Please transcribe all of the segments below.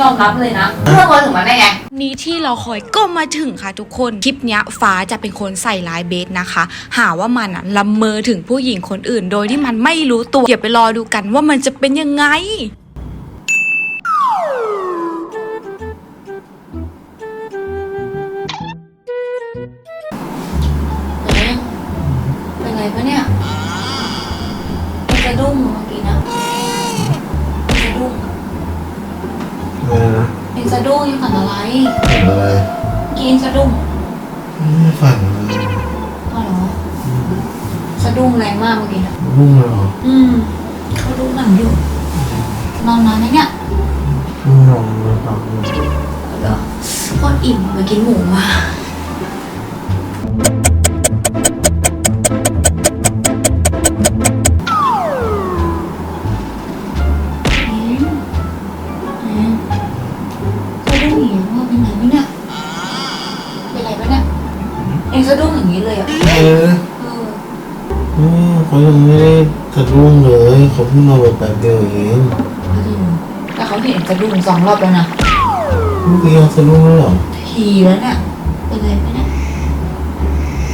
ยอมรับเลยนะเรื่องมาถึงมันได้ไงนี้ที่เราคอยก็มาถึงค่ะทุกคนคลิปเนี้ยฟ้าจะเป็นคนใส่ร้ายเบสนะคะ หาว่ามันอะละเมอถึงผู้หญิงคนอื่น โดยที่มันไม่รู้ตัวเดี๋ยวไปรอดูกันว่ามันจะเป็นยังไงเป็นไรปะเนี่ยเป็นสะดุ้งเมื่อกี้นะ สะดุ้งยังฝันอะไร ฝันอะไรกินสะดุ้งไม่ฝันอะไรอ๋อเหรอสะดุ้งแรงมากเมื่อกี้นะรุ่งเลยเหรออืมเขาดูหนังอยู่ นอนนานไหมเนี่ยรุ่งลงเลยฟังเลยเหรอโคตรอิ่มมากินหมูมา ย่างนี้ว่าเป็นไงไหมเนี่ยเป็นไรปะเนี่ยเองสะดุ้งอย่างนี้เลยอะเออเออเออเขายังไม่ได้สะดุ้งเลยเขาเพิ่งนอนไปแป๊บเดียวเองสะดุ้งแต่เขาเห็นสะดุ้งสองรอบแล้วนะเมื่อกี้เขาสะดุ้งแล้วเหรอทีแล้วเนี่ยเป็นไรปะเนี่ย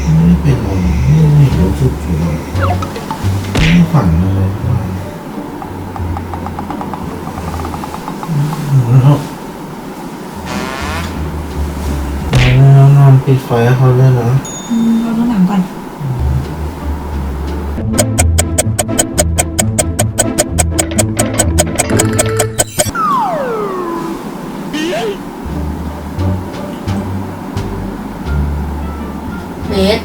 ไม่ได้เป็นอะไรไม่ไม่รู้สึกเลยไม่ได้ฝันอะไรแล้วแล้ว ปิดไฟให้เขาด้วยนะอืมเราดูหนังก่อน เบส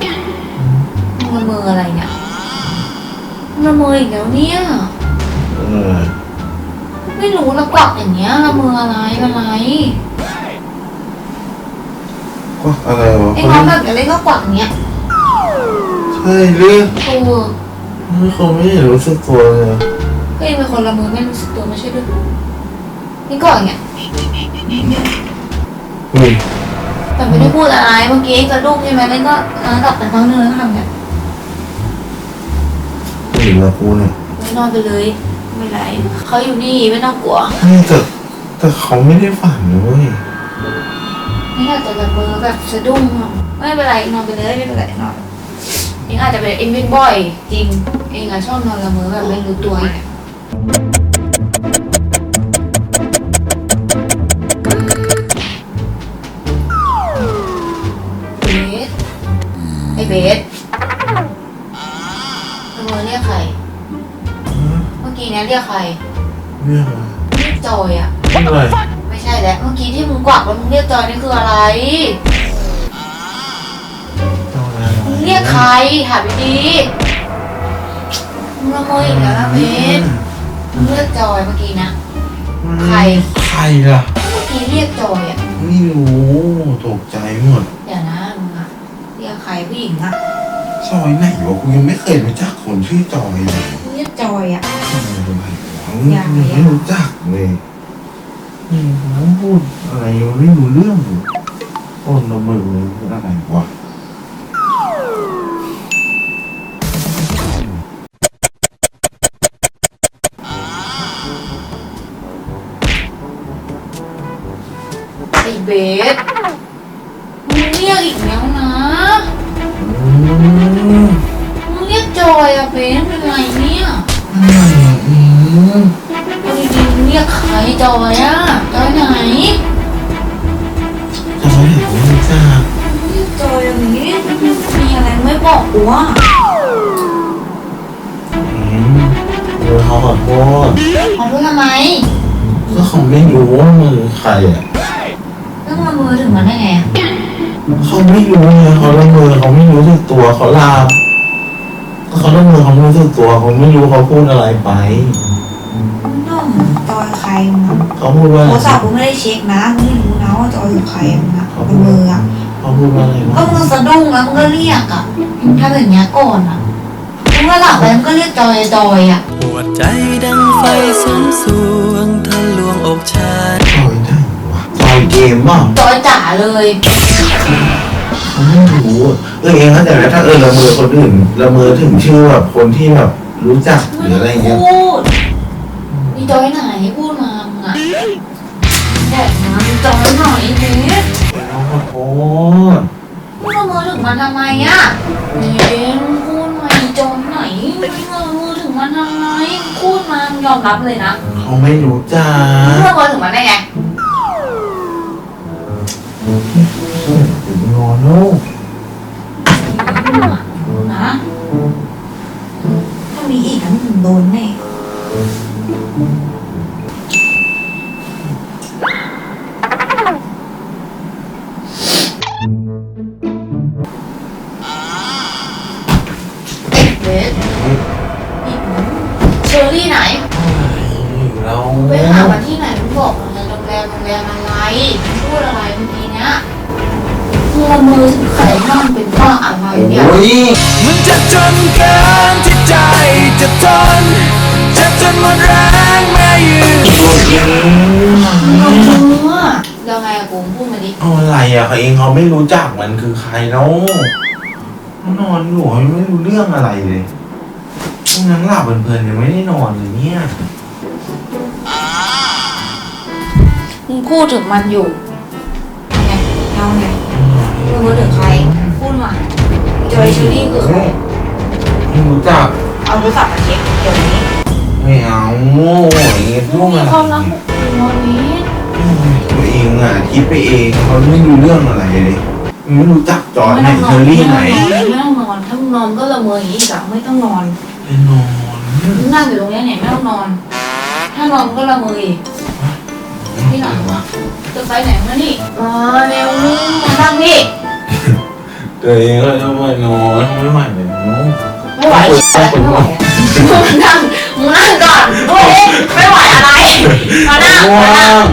มึงละเมออะไรเนี่ยมึงละเมออีกแล้วเนี่ย เออไม่รู้ละกวักอย่างเงี้ยละเมออะไรอะไรก็ อะไรวะไอ้เขาน้องไม่แบบอย่าเล่นก็กวักอย่างเงี้ยใช่หรือตัวเขาไม่ได้รู้สึกตัวเลยก็ยังเป็นคนละเมอไม่รู้สึกตัวไม่ใช่ด้วยนี่ก็อย่างเงี้ยเฮ้ยแต่ไม่ได้พูดอะไรเมื่อกี้กระดุ้งใช่ไหมเล่นก็เออหลับแต่ครั้งนึงแล้วทำเนี่ยหรือว่ากูเนี่ยไม่นอนไปเลย ไม่เป็นไรเขาอยู่นี่ไม่ต้องกลัวไม่แต่แต่เขาไม่ได้ฝันนะเว้ย นี่อาจจะแบบมือแบบสะดุ้งไม่เป็นไรนอนไปเลยไม่เป็นไรนอนเองอาจจะเป็นเองเป็นบ่อยจริง เองอะชอบนอนละเมอแบบไม่รู้ตัวเนี่ยเบสไอเบสละเมอเรียกใคร เมื่อกี้เนี่ยเรียกใครเรื่องอะไรเรียกจอยอะ เรื่องอะไรไม่ใช่แล้วเมื่อกี้ที่มึงกวักแล้วมึงเรียกจอยนี่คืออะไรเอาอะไรมึงเรียกใครถามดีๆมึงละเมออีกแล้วนะเบสมึงเรียกจอยเมื่อกี้นะ ใคร ใครล่ะ เมื่อกี้เรียกจอยอะไม่รู้ตกใจหมดเดี๋ยวนะมึงอะเรียกใครผู้หญิงอะซอยไหนวะกูยังไม่เคยรู้จักคนชื่อจอยเลยมึงเรียกจอยอะยังไม่รู้จักเลย อืมเขาพูดอะไรไม่รู้เรื่องเลยคนละมือเลยพูดอะไรวะไอเบสมึงเรียกอีกแล้วนะ อืม มึงเรียกจอยอะเบส ยกใครจอยอะจอยไหนจอยไหนผมไม่รู้จักเรียกจอยอย่างนี้มีอะไรไม่บอกกูอะอืมเออเขาขอโทษขอโทษทำไมก็เขาไม่รู้ว่ามือใครอะเรื่องละเมอถึงมันได้ไงอะเขาไม่รู้ไงเขาละเมอเขาไม่รู้สึกตัวเขาลาบก็เขาละเมอเขาไม่รู้สึกตัวเขาไม่รู้เขาพูดอะไรไป มึงอะเขาพูดว่าโทอะไรรศัพท์กูไม่ได้เช็คนะกูไม่รู้นะว่าจอยอยู่ใครมึงอะเขาบพูนดมืออะเขาพูดว่าอะไรก็วะมึงสะดุ้งแล้วมึงก็เรียกอะมึงทำอย่างเงี้ยก่อนอะมึงก็หลับไปมึงก็เรียกจอยจอยอะปวดใจดังไฟสูงสวงทะลวงอกฉันซอยไหนวะซอยเกมบ้างจอยจ๋าเลยเขาไม่รู้อะเออเองเข้าใจไหมถ้าเออละเมอคนอื่นละเมอถึงชื่อแบบคนที่แบบรู้จักหรืออะไรเงี้ยพูด มีจอยไหนพูดมามึงอะบอกมันจอนหน่อยเบสน้องขอโทษมึงเอามือถึงมันทำไมอะเบสพูดมาอีจอนไหนมึงเอามือถึงมันทำไมพูดมามึงยอมรับเลยนะเขาไม่รู้จักมึงเอามือถึงมันได้ไงถึงนอนลูกนะถ้ามีอีกนะมึงโดนแน่ เบสเชอรี่ไหน เราไปหาวันที่ไหนมึงบอกมันเลยโรงแรมโรงแรมอะไรมึงพูดอะไรเมื่อกี้เนี้ยมึงเอามือถึงไข่ห้ามเป็นว่าอะไรเนี่ย โอ้ย มันจะจนเกินที่ใจจะทน จะจนหมดแรงแม่ยืนเอามืออะแล้วไงอะกูพูดมาดิ เอาอะไรอะเขาเองเขาไม่รู้จักมันคือใครแล้วนอนอยู่ไม่รู้เรื่องอะไรเลยนั่งหลับเพลินๆยังไม่ได้นอนเลยเนี่ยมึงพูดถึงมันอยู่ไงเอาไงมึงพูดถึงใคร พูดมาจอยเชอรี่คือใครไม่รู้จักเอาโทรศัพท์มาเช็คเดี๋ยวนี้ ไม่เอาโง่ไอ้พวกมีอะไรความรักของกูวันนี้ตัวเองอะคิดไปเองเขาไม่รู้เรื่องอะไรเลยไม่รู้จักจอร์ดไหนเชอรี่ไหนไม่ต้องนอนถ้ามึงนอนก็ละเมออย่างนี้อีกอะไม่ต้องนอนไปนอนมึงนั่งอยู่ตรงเนี้ยเนี่ยไม่ต้องนอน ถ้านอนก็ละเมออีกที่ไหนวะจะไปไหนมานี่มาเร็วมานั่งนี่ตัวเองก็ต้องมานอนไม่ไหวเลยเนาะไม่ไหวไม่ไหวอะมึงนั่งมึงนั่งก่อนโอ้ยไม่ไหวอะไร มา นั่งมานั่ง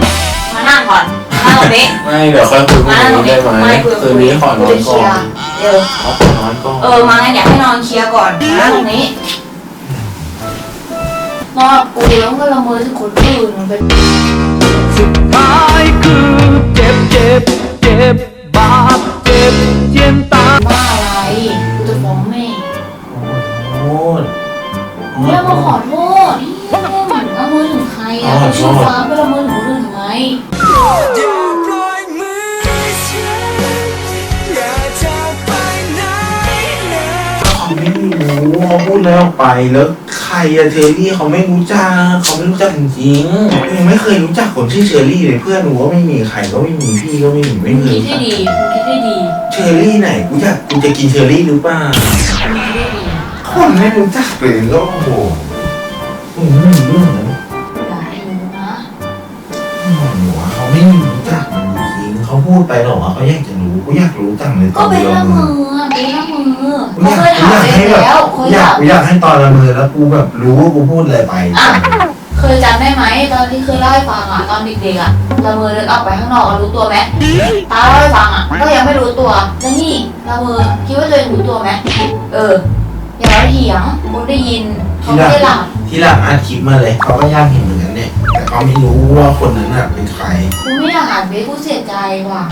มานั่งก่อนมานั่งตรงนี้ ไม่เดี๋ยวค่อยคุยพรุ่มางนั่งตรงนี้นี้ได้ไหมไม่คุยคืนนี้ขอนอนก่อนเดี๋ยวขอขอนอนก่อนเออมางั้นอยากให้นอนเคลียร์ก่อนมานั่งตรงนี้นอนกูแล้วก็ละเมอถึงคนอื่นมันเป็นสุดท้ายคือเจ็บเจ็บเจ็บบาดเจ็บเย็นตาบ้าอะไรกูจะฟ้องแม่โทษแม่มาขอโทษนี่ละเมอถึงใครอะไปชี้ฟ้าไปละเมอถึง เขาพูดแล้วไปแล้วใครอะเชอรี่เขาไม่รู้จักเขาไม่รู้จักจริงๆยังไม่เคยรู้จักคนชื่อเชอรี่เลยเพื่อนหนูก็ไม่มีใครก็ไม่มีพี่ก็ไม่มีไม่มึงเคยคิดรู้ให้จักดีมึงคิดให้ดีเชอรี่ไหนกูอยากกูจะกินเชอรี่หรือเปล่ามึงคิดให้ดี คนไม่รู้จักเลยก็โอ้โหมึงไม่ พูดไปหรอกว่าเขาอยากจะรู้กูอยากรู้จังเลยตก็อนเป็นเดียวละมึมืงอเป็นละมือกูเขาอยากเคยกูถามอยากเอให้งแบบแล้วเคยถามอยากกูอยากให้ตอนละมือแล้วกูแบบรู้ว่ากูพูดอะไรไปอะเคยจำได้ไหมตอนที่เคยเล่าให้ฟังอะตอนเด็กๆอะละเมอเดินออกไปข้างนอกอะรู้ตัวไหมตาเล่าให้ฟังอะก็ยังไม่รู้ตัวแล้วนี่ละเมอคิดว่าตัวเองรู้ตัวไหมเอออย่ามาเถียงคนได้ยินเขาไม่ได้หลับทีหลังอัดคลิปมาเลยเขาก็ยากเห็นเหมือนกัน เนี่ย แต่เขาไม่รู้ว่าคนนั้นน่ะเป็นใคร กูไม่อยากอ่านเบสกูเสียใจว่ะ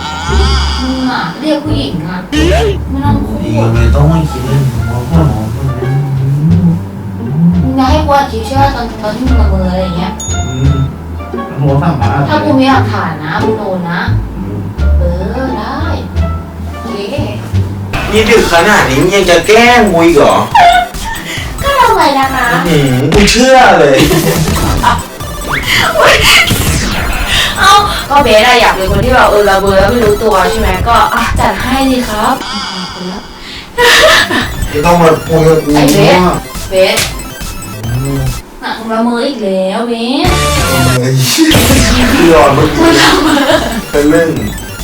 มึงอะเรียกผู้หญิงอะไม่ต้องพูดีดเลยต้องไม่คิดเรื่องว่าพ่อหมอคนนั้นมึงจะให้กูอัดคลิปใช่ไหมตอนตอนที่มึงละเมออะไรอย่างเงี้ย อืมโทรศัพท์มาถ้ากูมีหลักฐานนะมึงโดนนะ เออได้โอเคนี่ดึกขนาดนี้มึงยังจะแกล้งกูอีกเหรอก็ทำไมนะคะ อืมกูเชื่อเลย เอ้าก็เบสอะอยากเป็นคนที่แบบเออระเบอแล้วไม่รู้ตัวใช่ไหมก็อะจัดให้ดีครับอะขอบคุณแล้วไม่ต้องมาพูดกับกูไอ้เบสว่าเบสหนักละเมออีกแล้วเบสเชื่อมึงเป็นเรื่อง